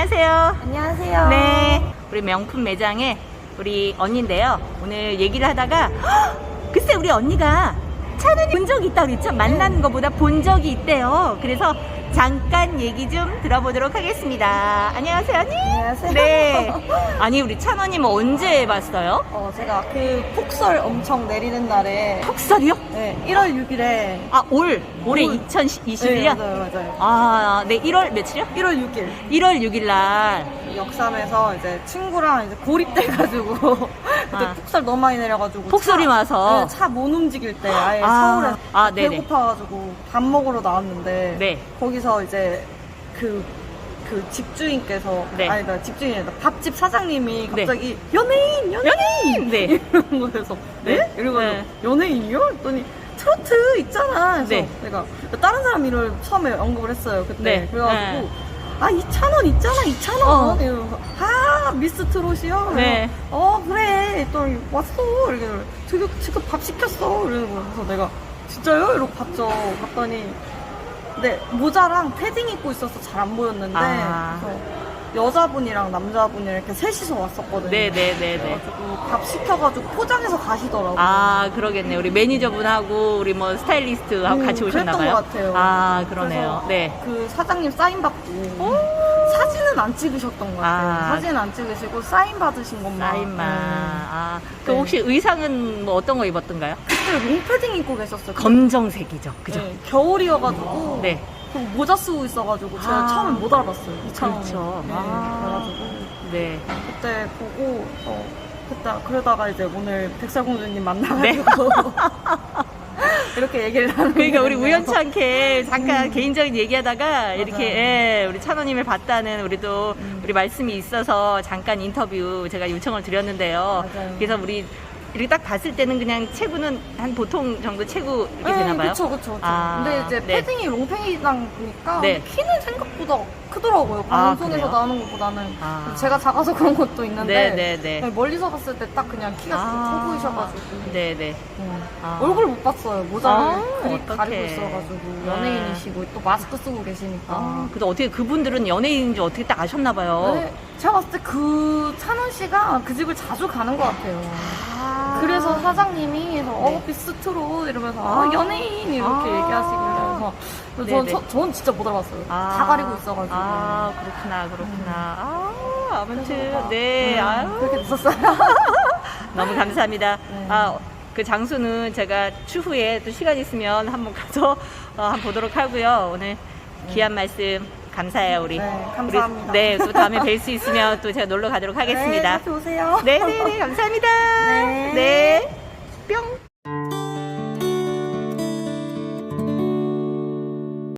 안녕하세요. 안녕하세요. 네, 우리 명품 매장에 우리 언니인데요. 오늘 얘기를 하다가 헉! 글쎄 우리 언니가 차는 본 적이 있다고 그랬죠? 만나는 것보다 본 적이 있대요. 그래서 잠깐 얘기 좀 들어보도록 하겠습니다. 안녕하세요, 언니. 안녕하세요. 네. 아니 우리 찬원님 언제 봤어요? 어, 제가 그 폭설 엄청 내리는 날에 턱설이요? 네, 1월 6일에 아, 올 올해 올. 2021년. 네, 맞아요, 맞아요. 아, 네, 1월 며칠이요? 1월 6일 1월 6일 날. 역삼에서 이제 친구랑 이제 고립돼가지고 그때 아. 폭설 너무 많이 내려가지고 폭설이 차- 와서. 네, 차못 움직일 때 아예 아. 서울에 아, 네네. 배고파가지고 밥 먹으러 나왔는데 네. 거기서 이제 그 그 집주인께서 네. 아니다 집주인이다 밥집 사장님이 네. 갑자기 연예인 연예인 네. 이러는 거에서 네? 이러고 네. 연예인이요? 했더니 트로트 있잖아. 그래서 네. 내가 다른 사람 이름을 처음에 언급을 했어요. 그때 네. 그래가지고 네. 아 이찬원 있잖아 이찬원 어. 이러면서 아 미스 트롯이요? 네. 어 그래 또 왔어 이렇게 지금 지금 밥 시켰어 이러는 거예요. 그래서 내가 진짜요? 이러고 봤죠. 봤더니 네 모자랑 패딩 입고 있어서 잘 안 보였는데 아. 그래서 여자분이랑 남자분이랑 이렇게 셋이서 왔었거든요. 네네네네. 그래가지고 밥 시켜가지고 포장해서 가시더라고요. 아, 그러겠네. 우리 매니저분하고 우리 뭐 스타일리스트하고 음, 같이 오셨나봐요. 것 같아요. 아, 그러네요. 그래서 네. 그 사장님 사인 받고 사진은 안 찍으셨던 것 같아요. 아. 사진은 안 찍으시고 사인 받으신 것만. 사인만. 음. 아, 그 네. 혹시 의상은 뭐 어떤 거 입었던가요? 그때 롱패딩 입고 계셨어요. 검정색이죠. 그죠? 네, 겨울이어가지고 네. 그 모자 쓰고 있어가지고 제가 아. 처음에 못 알아봤어요. 이찬원. 그렇죠. 네, 아. 그래가지고 네. 그때 보고 어, 그때 그러다가 이제 오늘 백설공주님 네. 만나가지고 이렇게 얘기를 하는 그러니까 우리. 우연치 않게 잠깐 음. 개인적인 얘기하다가 이렇게. 예, 우리 찬호님을 봤다는 우리도 음. 우리 말씀이 있어서 잠깐 인터뷰 제가 요청을 드렸는데요. 맞아요. 그래서 우리 이렇게 딱 봤을 때는 그냥 체구는 한 보통 정도 체구 이렇게 되나 봐요. 그쵸, 그쵸, 그쵸. 아, 근데 이제 네. 패딩이 롱패딩이다 보니까 네. 키는 생각보다 크더라고요. 아, 방송에서 그래요? 나오는 것보다는. 아. 제가 작아서 그런 것도 있는데. 네, 네, 네. 멀리서 봤을 때 딱 그냥 키가 아. 커 보이셔가지고. 네, 네. 음. 아. 얼굴 못 봤어요. 모자를 아, 그리. 가리고 있어가지고. 아. 연예인이시고 또 마스크 쓰고 계시니까. 아, 근데 어떻게 그분들은 연예인인지 어떻게 딱 아셨나 봐요. 네, 제가 봤을 때 그 찬원 씨가 그 집을 자주 가는 것 같아요. 아. 그래서 사장님이 그래서 네. 어 비스트로 이러면서 아. 아, 연예인 이렇게 아. 얘기하시길래 그래서 전, 네네. 저, 전 진짜 못 알아봤어요. 아. 다 가리고 있어가지고. 아, 그렇구나, 그렇구나. 아, 아무튼, 네, 음, 아유. 그렇게 됐었어요. 너무 감사합니다. 네. 아, 그 장소는 제가 추후에 또 시간 있으면 한번 가서 어, 한번 보도록 하고요. 오늘 귀한 말씀 감사해요, 우리. 네, 감사합니다. 우리, 네, 또 다음에 뵐 수 있으면 또 제가 놀러 가도록 하겠습니다. 네, 다시 오세요. 네, 네, 네, 감사합니다. 네. 네.